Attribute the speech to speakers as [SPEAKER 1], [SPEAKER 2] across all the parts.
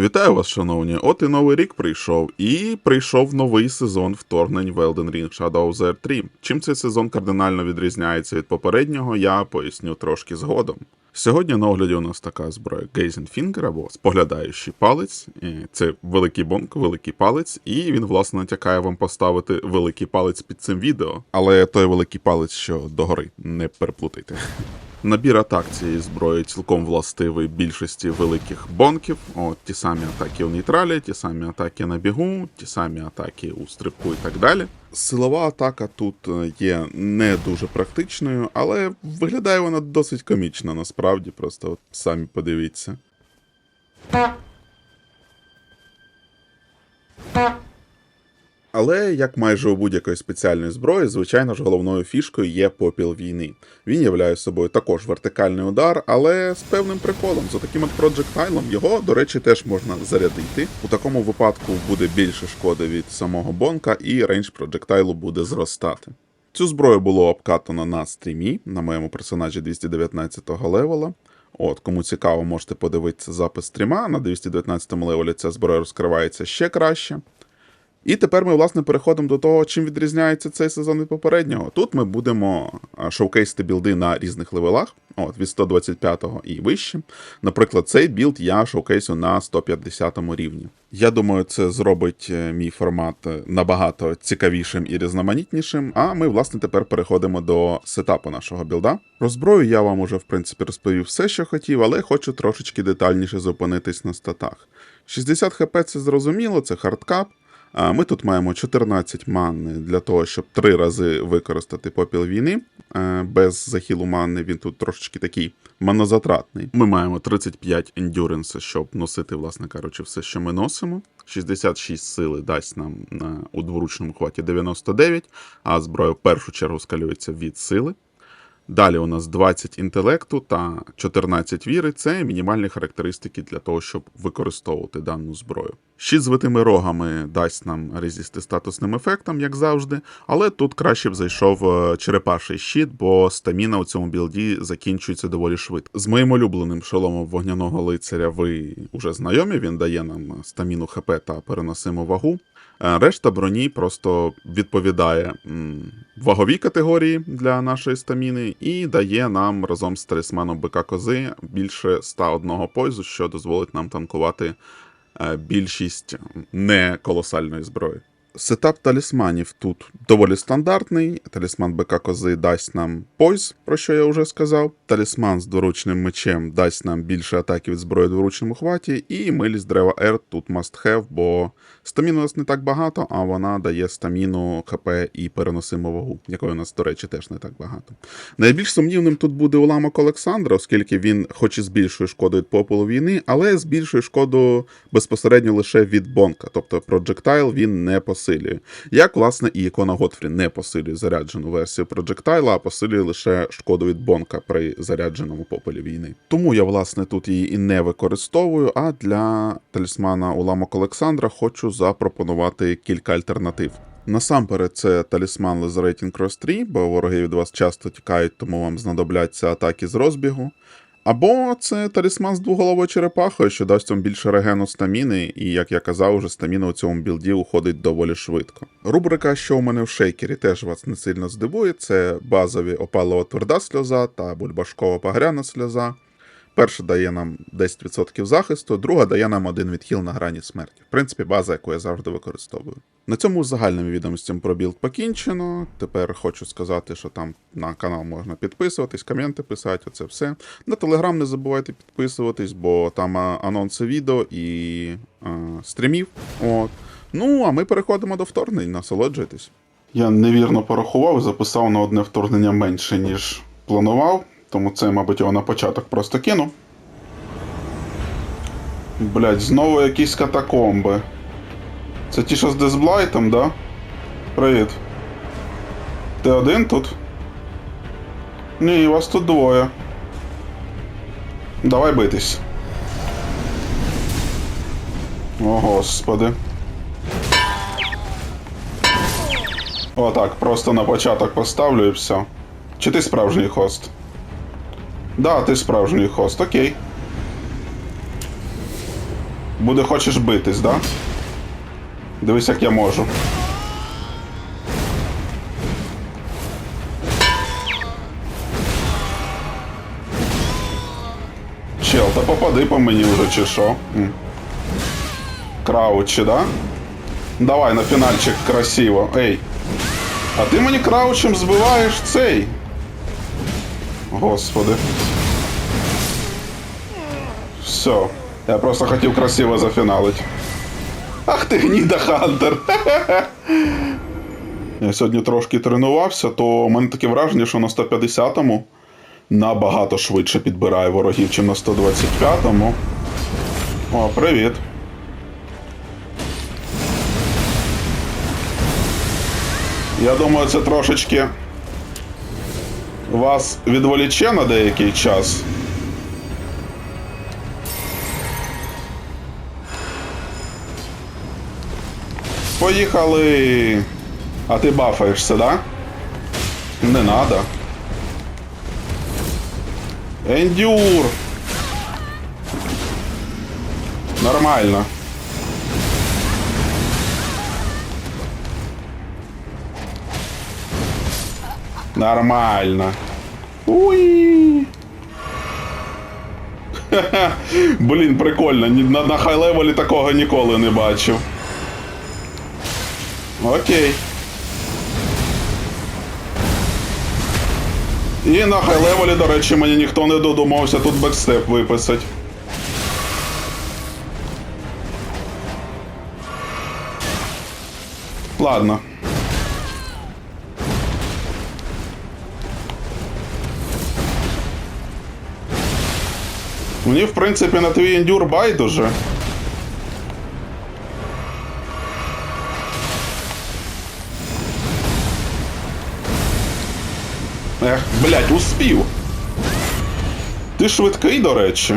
[SPEAKER 1] Вітаю вас, шановні! От і новий рік прийшов, і прийшов новий сезон вторгнень в Elden Ring Shadow of the 3. Чим цей сезон кардинально відрізняється від попереднього, я поясню трошки згодом. Сьогодні на огляді у нас така зброя Gazing Finger або споглядаючий палець. Це великий бонк, великий палець, і він, власне, натякає вам поставити великий палець під цим відео. Але той великий палець, що догори, не переплутайте. Набір атак цієї зброї цілком властивий більшості великих бонків. От ті самі атаки у нейтралі, ті самі атаки на бігу, ті самі атаки у стрибку і так далі. Силова атака тут е, є не дуже практичною, але виглядає вона досить комічно, насправді, просто от самі подивіться. Але як майже у будь-якої спеціальної зброї, звичайно ж, головною фішкою є попіл війни. Він являє собою також вертикальний удар, але з певним приколом. За таким от проджектайлом його, до речі, теж можна зарядити. У такому випадку буде більше шкоди від самого бонка, і рейндж проджектайлу буде зростати. Цю зброю було обкатано на стрімі на моєму персонажі 219-го левела. От, кому цікаво, можете подивитися запис стріма. На 219 му левелі ця зброя розкривається ще краще. І тепер ми, власне, переходимо до того, чим відрізняється цей сезон від попереднього. Тут ми будемо шоукейсити білди на різних левелах, от, від 125-го і вище. Наприклад, цей білд я шоукейсю на 150 рівні. Я думаю, це зробить е, мій формат е, набагато цікавішим і різноманітнішим. А ми, власне, тепер переходимо до сетапу нашого білда. Про зброю я вам уже, в принципі, розповів все, що хотів, але хочу трошечки детальніше зупинитись на статах. 60 хп це зрозуміло, це хардкап. А Ми тут маємо 14 манни для того, щоб три рази використати попіл війни. Е, Без захилу манни він тут трошечки такий манозатратний. Ми маємо 35 ендюренса, щоб носити, власне кажучи, все, що ми носимо. 66 сили дасть нам на у дворучному хваті 99, а зброя в першу чергу скалюється від сили. Далі у нас 20 інтелекту та 14 віри це мінімальні характеристики для того, щоб використовувати дану зброю. Щит з витими рогами дасть нам резисти статусним ефектам, як завжди, але тут краще б зайшов е, черепаший щит, бо стаміна у цьому білді закінчується доволі швидко. З моїм улюбленим шоломом вогняного лицаря ви вже знайомі, він дає нам стаміну ХП та переносиму вагу. Е, Решта броні просто відповідає ваговій категорії для нашої стаміни і дає нам разом з талісманом бика кози більше 101 пойзу, що дозволить нам танкувати е, більшість не колосальної зброї. Сетап талісманів тут доволі стандартний. Талісман БК Кози дасть нам пойз, про що я вже сказав. Талісман з дворучним мечем дасть нам більше атаків від зброї в дворучному хваті, і милість дерева R тут must have, бо стаміну у нас не так багато, а вона дає стаміну, ХП і переносиму вагу, якої у нас, до речі, теж не так багато. Найбільш сумнівним тут буде уламок Олександра, оскільки він, хоч і збільшує шкоду від попелу війни, але збільшує шкоду безпосередньо лише від бонка, тобто Projectile він не посилює. Як, власне, і ікона Готфрі не посилює заряджену версію Projectile, а посилює лише шкоду від бонка при зарядженому попелі війни. Тому я, власне, тут її і не використовую, а для талісмана уламок Олександра хочу запропонувати кілька альтернатив. Насамперед, це талісман Lizerating Cross 3, бо вороги від вас часто тікають, тому вам знадобляться атаки з розбігу. Або це талісман з двоголовою черепахою, що дасть вам більше регену стаміни, і, як я казав, уже стаміна у цьому білді уходить доволі швидко. Рубрика, що у мене в шейкері, теж вас не сильно здивує. Це базові опалова тверда сльоза та бульбашкова пагряна сльоза. Перша дає нам 10% захисту, друга дає нам один відхил на грані смерті. В принципі, база, яку я завжди використовую. На цьому з загальними відомостями про білд покінчено. Тепер хочу сказати, що там на канал можна підписуватись, коменти писати, оце все. На телеграм не забувайте підписуватись, бо там анонси відео і а, стрімів. От. Ну, а ми переходимо до вторгнень, насолоджуйтесь. Я невірно порахував, записав на одне вторгнення менше, ніж планував. Тому це, мабуть, його на початок просто кину. Блять, знову якісь катакомби. Це ті, що з дезблайтом, да? Привіт. Ти один тут? Ні, вас тут двоє. Давай битись. О, господи. Отак, просто на початок поставлю і все. Чи ти справжній хост? Да, ти справжній хост, окей. Буде хочеш битись, да? Дивись, як я можу. Чел, та попади по мені вже, чи що? Краучі, да? Давай на фінальчик красиво. Ей. А ти мені краучем збиваєш цей. Господи. Все. Я просто хотів красиво зафіналити. Ах ти гніда Хантер. Я сьогодні трошки тренувався, то у мене таке враження, що на 150-му набагато швидше підбирає ворогів, чим на 125-му. О, привіт. Я думаю, це трошечки вас відволіче на деякий час. Поїхали. А ти бафаєшся, да? Не надо. Ендюр. Нормально. Нормально. Уй. Блін, прикольно. На, на хай-левелі такого ніколи не бачив. Окей. І на хай-левелі, до речі, мені ніхто не додумався тут бекстеп виписати. Ладно. Мені, в принципі, на твій ендюр байдуже. Ех, блядь, успів. Ти швидкий, до речі.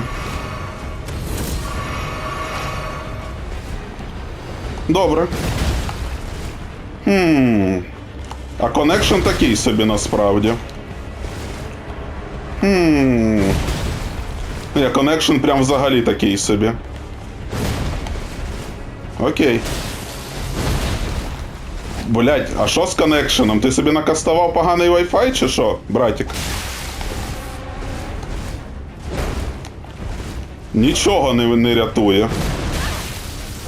[SPEAKER 1] Добре. Хм. А коннекшн такий собі насправді. Хм. Ні, коннекшн прям взагалі такий собі. Окей. Блять, а що з коннекшеном? Ти собі накастував поганий Wi-Fi чи що, братик? Нічого не, не рятує.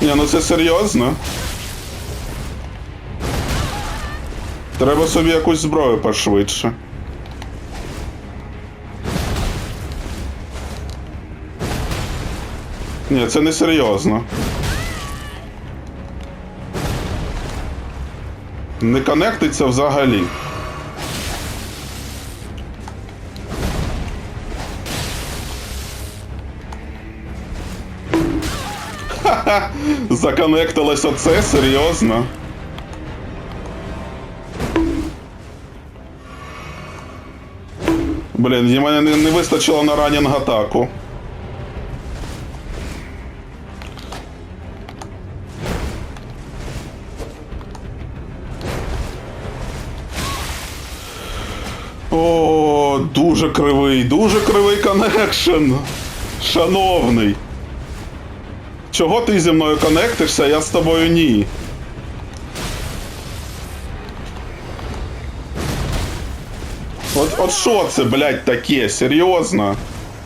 [SPEAKER 1] Ні, ну це серйозно. Треба собі якусь зброю пошвидше. Ні, це не серйозно. Не конектиться взагалі. Ха-ха! Законектилось оце серйозно. Блін, і мене не, не вистачило на ранінг атаку. О, дуже кривий, дуже кривий коннекшн. Шановний. Чого ти зі мною коннектишся, а я з тобою ні. От, от що це, блядь, таке? Серйозно?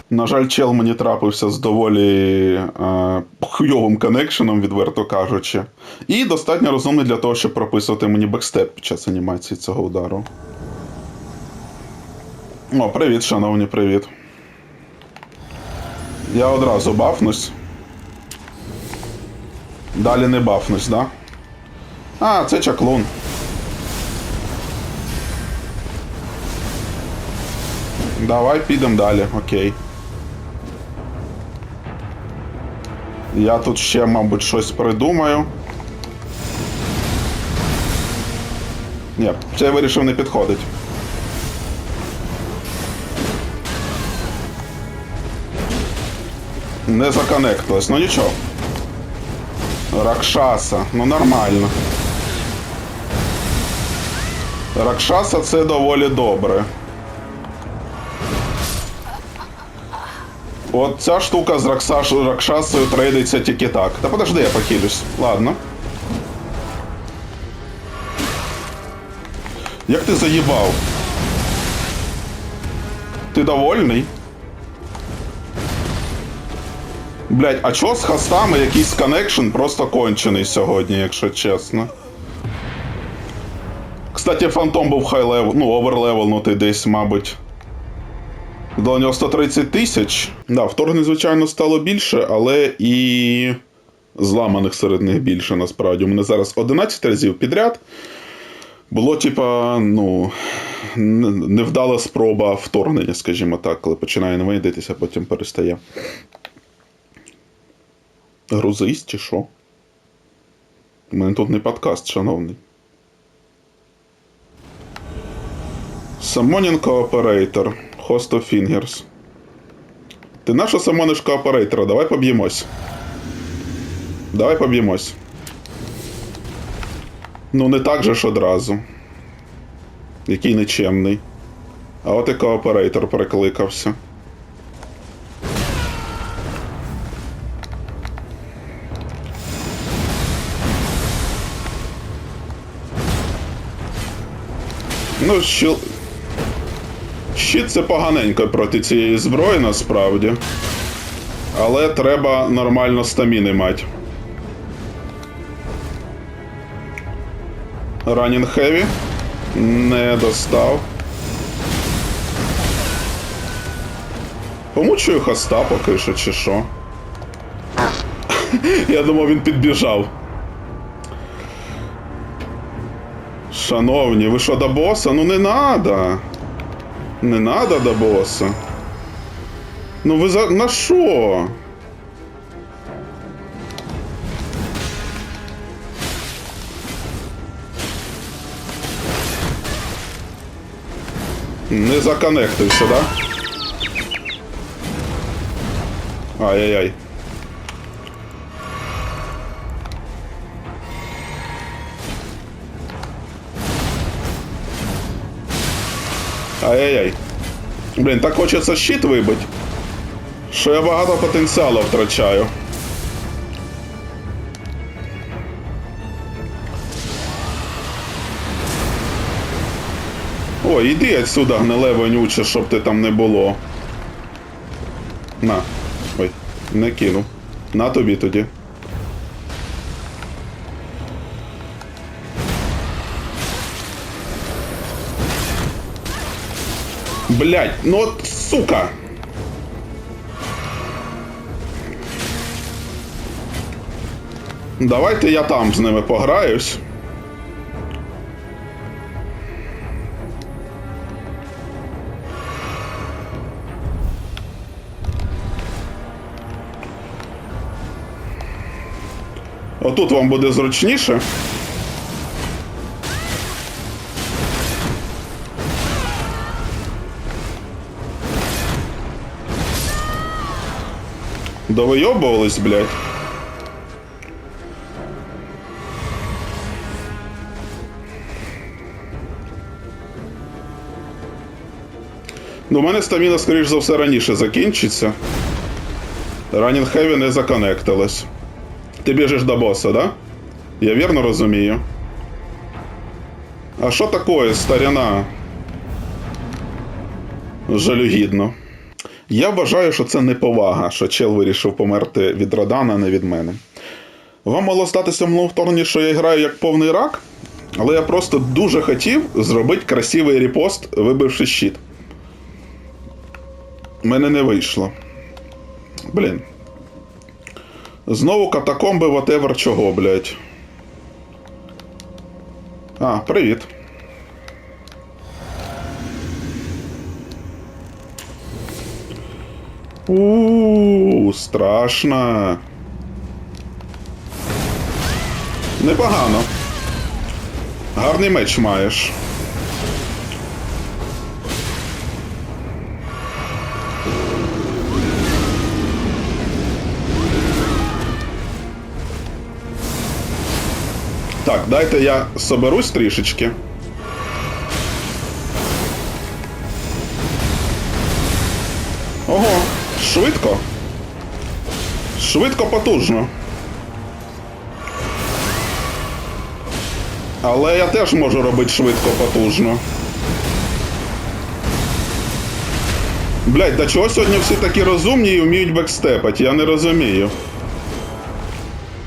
[SPEAKER 1] На жаль, чел мені трапився з доволі е, хуйовим коннекшеном, відверто кажучи. І достатньо розумний для того, щоб прописувати мені бекстеп під час анімації цього удару. О, привіт, шановні, привіт. Я одразу бафнусь. Далі не бафнусь, да? А, це чаклун. Давай підемо далі, окей. Я тут ще, мабуть, щось придумаю. Ні, це я вирішив не підходить. Не законектилось, ну нічого. Ракшаса, ну нормально. Ракшаса це доволі добре. От ця штука з Раксаш, Ракшасою трейдиться тільки так. Та подожди, я похилюсь. Ладно. Як ти заїбав? Ти довольний? Блять, а чо з хостами якийсь коннекшн просто кончений сьогодні, якщо чесно. Кстати, фантом був хай левел, ну, оверлевелнутий десь, мабуть. До нього 130 тисяч. Да, вторгнень, звичайно, стало більше, але і зламаних серед них більше насправді. У мене зараз 11 разів підряд. Було, типа, ну, невдала спроба вторгнення, скажімо так, коли починає навидитися, потім перестає. Грузись чи що? У мене тут не подкаст, шановний. Summoning Operator. Host of Fingers. Ти наша самониш кооператора, давай поб'ємось. Давай поб'ємось. Ну, не так же ж одразу. Який нечемний. А от і кооператор перекликався. Ну, що. Щит це поганенько проти цієї зброї насправді. Але треба нормально стаміни мати. Ранін Хеві. Не достав. Помучую хоста поки що, чи що. Я думав, він підбіжав. Шановні, ви що до боса? Ну не надо. Не надо до боса. Ну ви за. на що? Не законектився, да? Ай-яй-яй. Ай-яй-яй. Блін, так хочеться щит вибити. Що я багато потенціалу втрачаю. О, іди отсюда, гниле вонюче, щоб ти там не було. На. Ой, не кинув. На тобі тоді. Блять, ну от сука. Давайте я там з ними пограюсь. Отут вам буде зручніше. Довийобувались, блядь. Ну, у мене стаміна, скоріш за все, раніше закінчиться. Ранін Хеві не законектилась. Ти біжиш до боса, да? Я вірно розумію. А що таке, старіна? Жалюгідно. Я вважаю, що це неповага, що чел вирішив померти від Радана, а не від мене. Вам могло статися в вторгненні, що я граю як повний рак, але я просто дуже хотів зробити красивий репост, вибивши щит. Мене не вийшло. Блін. Знову катакомби whatever чого, блядь. А, привіт. У, страшно. Непогано. Гарний меч маєш. Так, дайте я соберусь трішечки. Швидко. Швидко потужно. Але я теж можу робити швидко потужно. Блять, да чого сьогодні всі такі розумні і вміють бекстепати? Я не розумію.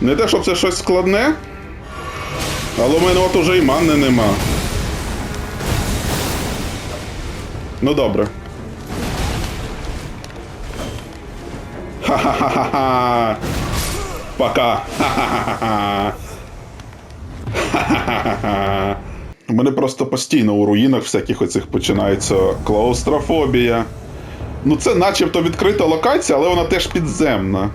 [SPEAKER 1] Не те, щоб це щось складне. Але у мене от уже і манни нема. Ну добре. Ха-ха-ха-ха. Пока. Ха-ха-ха-ха. У мене просто постійно у руїнах всяких оцих починається клаустрофобія. Ну, це начебто відкрита локація, але вона теж підземна.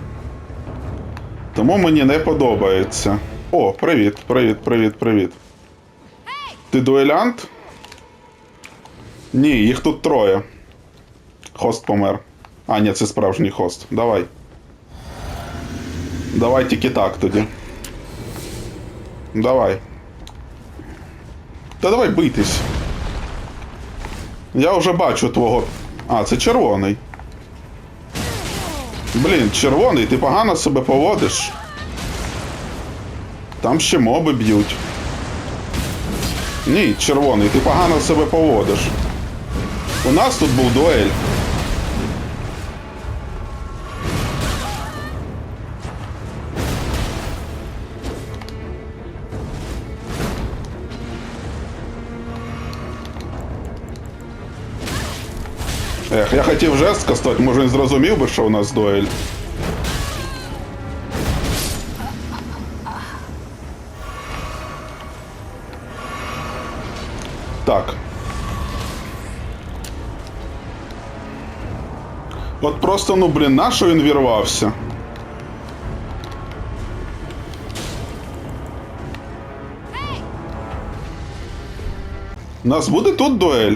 [SPEAKER 1] Тому мені не подобається. О, привіт, привіт, привіт, привіт. Ти дуелянт? Ні, їх тут троє. Хост помер. А, ні, це справжній хост. Давай. Давай тільки так тоді. Давай. Та давай битись. Я вже бачу твого. А, це червоний. Блін, червоний, ти погано себе поводиш. Там ще моби б'ють. Ні, червоний, ти погано себе поводиш. У нас тут був дуель. Ех, я хотів жест скастувати, може він зрозумів би, що у нас дуель. Так. От просто, ну блін, на що він вірвався? У нас буде тут дуель?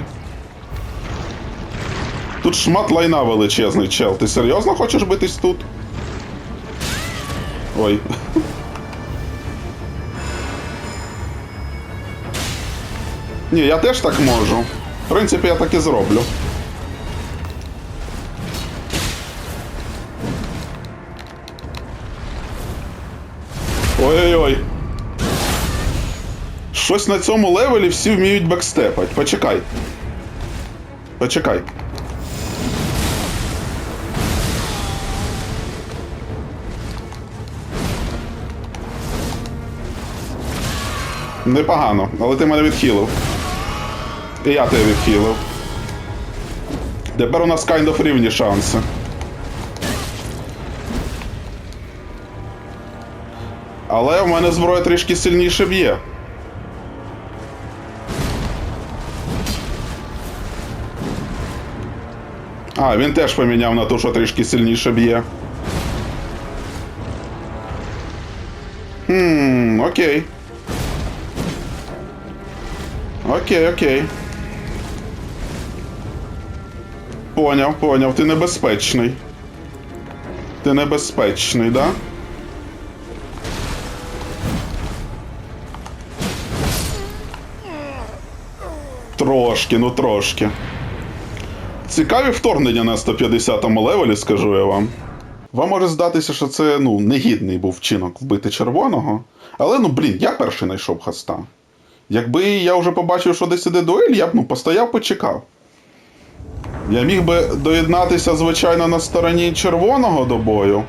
[SPEAKER 1] Тут шмат лайна величезний, чел. Ти серйозно хочеш битись тут? Ой. Ні, я теж так можу. В принципі, я так і зроблю. Ой-ой-ой. Щось на цьому левелі всі вміють бекстепать. Почекай. Почекай. Непогано, але ти мене відхилив. І я тебе відхилив. Тепер у нас kind of рівні шанси. Але в мене зброя трішки сильніше б'є. А, він теж поміняв на ту, що трішки сильніше б'є. Хм, окей. Окей, окей. Поняв, поняв, ти небезпечний. Ти небезпечний, да? Трошки, ну трошки. Цікаві вторгнення на 150-му левелі, скажу я вам. Вам може здатися, що це ну, негідний був вчинок вбити червоного. Але ну блін, я перший знайшов хаста. Якби я вже побачив, що десь іде дуель, я б ну, постояв, почекав. Я міг би доєднатися, звичайно, на стороні червоного до бою.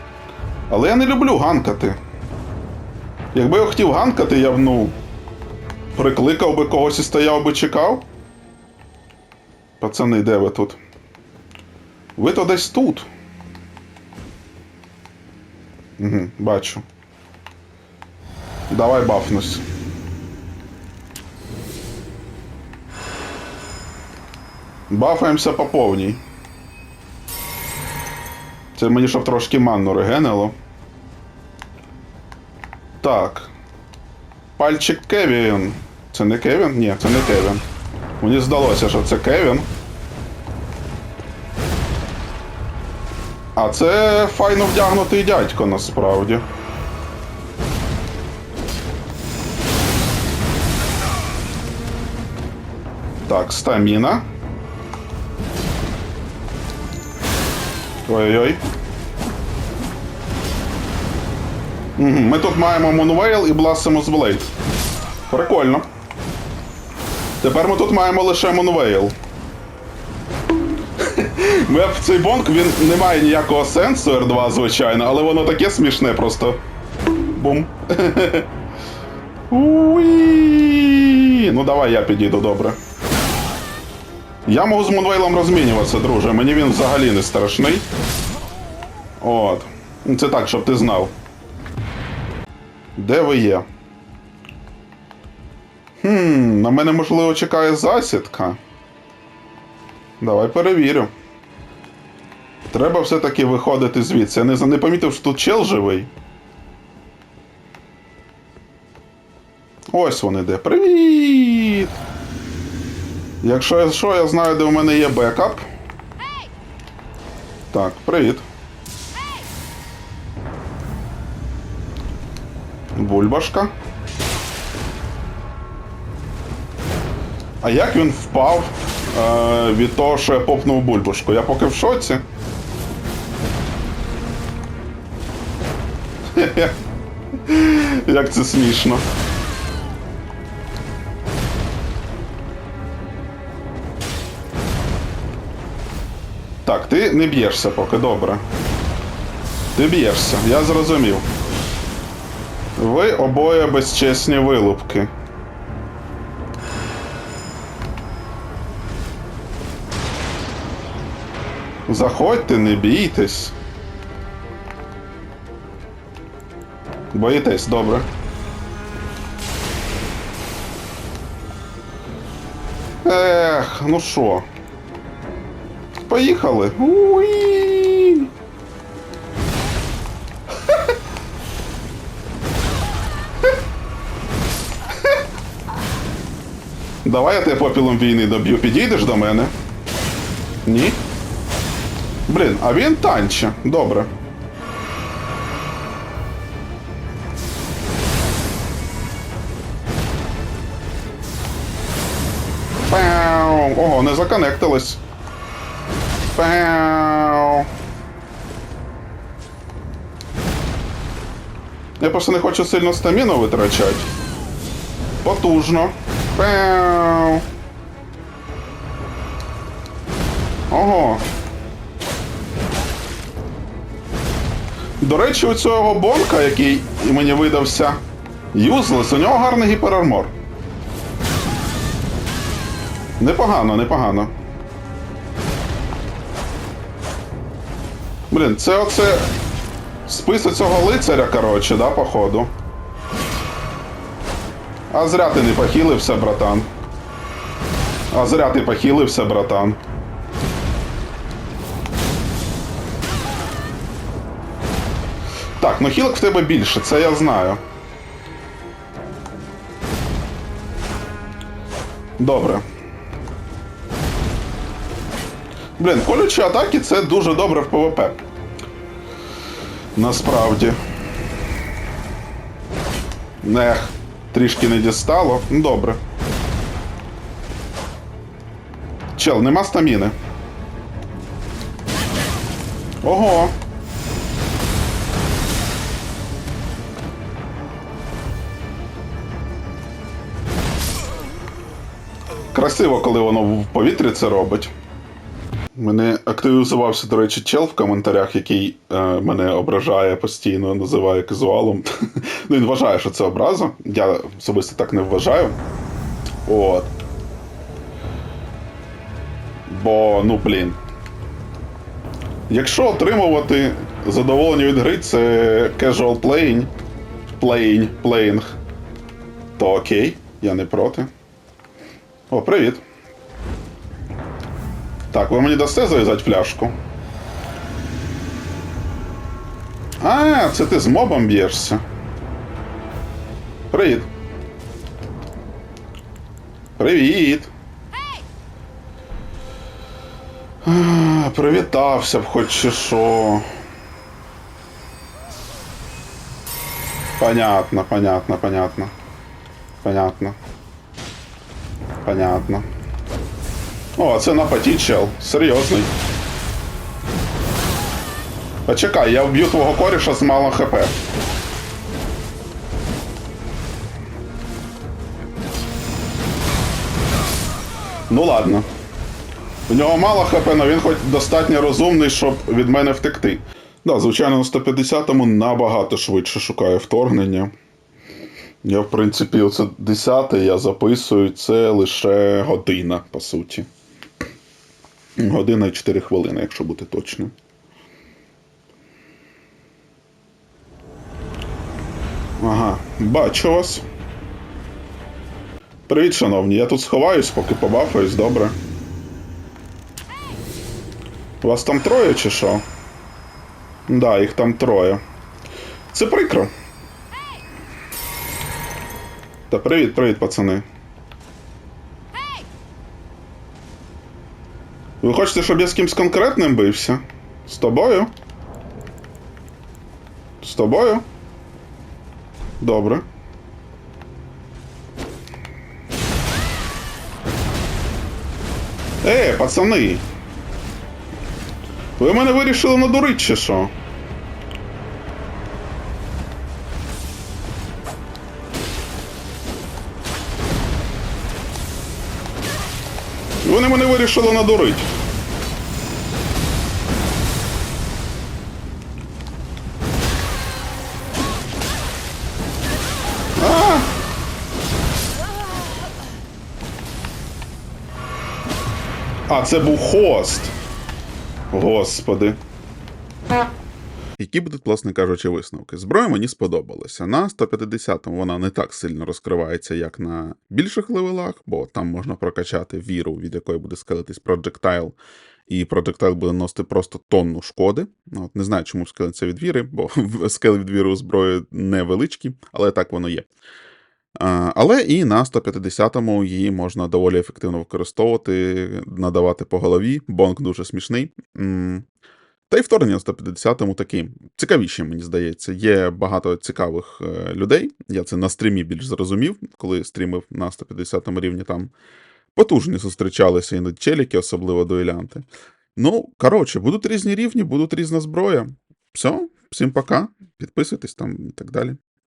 [SPEAKER 1] Але я не люблю ганкати. Якби я хотів ганкати, я б, ну. Прикликав би когось і стояв би чекав. Пацани, де ви тут? Ви то десь тут. Угу, бачу. Давай бафнусь. Бафаємося по повній. Це мені щоб трошки манну регенило. Так. Пальчик Кевін. Це не Кевін? Ні, це не Кевін. Мені здалося, що це Кевін. А це файно вдягнутий дядько насправді. Так, стаміна. Ой-ой-ой. Ми тут маємо Moonveil і Blasphemous Blade. Прикольно. Тепер ми тут маємо лише Moonveil. Меп цей бонк він не має ніякого сенсу R2, звичайно, але воно таке смішне просто. Бум. Ну давай я підійду добре. Я можу з Мунвейлом розмінюватися, друже. Мені він взагалі не страшний. От. Це так, щоб ти знав. Де ви є? Хм, на мене можливо чекає засідка. Давай перевірю. Треба все-таки виходити звідси. Я не, не помітив, що тут чел живий. Ось вони де. Привіт! Якщо я що, я знаю, де у мене є бекап. Так, привіт. Бульбашка. А як він впав е, від того, що я попнув бульбашку? Я поки в шоці. Як це смішно. Так, ти не б'єшся поки добре. Ти б'єшся, я зрозумів. Ви обоє безчесні вилупки. Заходьте, не бійтесь. Боїтесь, добре. Ех, ну що? Поїхали. Уї! Давай я тебе попілом війни доб'ю. Підійдеш до мене? Ні? Блін, а він танче. Добре. Пау. Ого, не законектились. Пау. Я просто не хочу сильно стаміну витрачати. Потужно. Пау. Ого. До речі, у цього бонка, який мені видався юзлес, у нього гарний гіперармор. Непогано, непогано. Блін, це оце список цього лицаря, коротше, да, походу. А зря ти не похилився, братан. А зря ти похилився, братан. Так, ну хілок в тебе більше, це я знаю. Добре. Блін, колючі атаки це дуже добре в ПВП. Насправді. Нех, трішки не дістало. Ну, Добре. Чел, нема стаміни. Ого. Красиво, коли воно в повітрі це робить. Мене активізувався, до речі, чел в коментарях, який е, мене ображає постійно, називає казуалом. ну, він вважає, що це образа. Я особисто так не вважаю. От. Бо, ну блін. Якщо отримувати задоволення від гри, це casual playing, playing, playing, то окей, я не проти. О, привіт. Так, ви мені дасте зав'язати фляжку? А, це ти з мобом б'єшся. Привіт. Привіт. Привітався б хоч чи що. Понятно, понятно, понятно. Понятно. Понятно. О, це на чел. Серйозний. Почекай, я вб'ю твого коріша з мало хп. Ну ладно. У нього мало хп, але він хоч достатньо розумний, щоб від мене втекти. Да, звичайно, на 150-му набагато швидше шукає вторгнення. Я, в принципі, оце 10 я записую, це лише година, по суті. Година і 4 хвилини, якщо бути точним. Ага, бачу вас. Привіт, шановні. Я тут сховаюсь, поки побафаюсь, добре. Вас там троє чи що? Да, їх там троє. Це прикро. Та привіт, привіт, пацани. Ви хочете, щоб я з кимсь конкретним бився? З тобою? З тобою? Добре. Е, пацани! Ви мене вирішили надурити чи що? Вони мене вирішили надурити. А! А, це був хост. Господи. Які будуть, власне кажучи, висновки? Зброя мені сподобалася. На 150-му вона не так сильно розкривається, як на більших левелах, бо там можна прокачати віру, від якої буде скелитись Projectile, і Projectile буде носити просто тонну шкоди. Ну, От, не знаю, чому скелиться від віри, бо скел від віри у зброї невеличкі, але так воно є. Але і на 150-му її можна доволі ефективно використовувати, надавати по голові. Бонк дуже смішний. Та й вторгнення на 150-му такі цікавіші, мені здається. Є багато цікавих е, людей. Я це на стрімі більш зрозумів, коли стрімив на 150-му рівні там потужні зустрічалися іноді челіки, особливо дуелянти. Ну, коротше, будуть різні рівні, будуть різна зброя. Все, всім пока. Підписуйтесь там і так далі.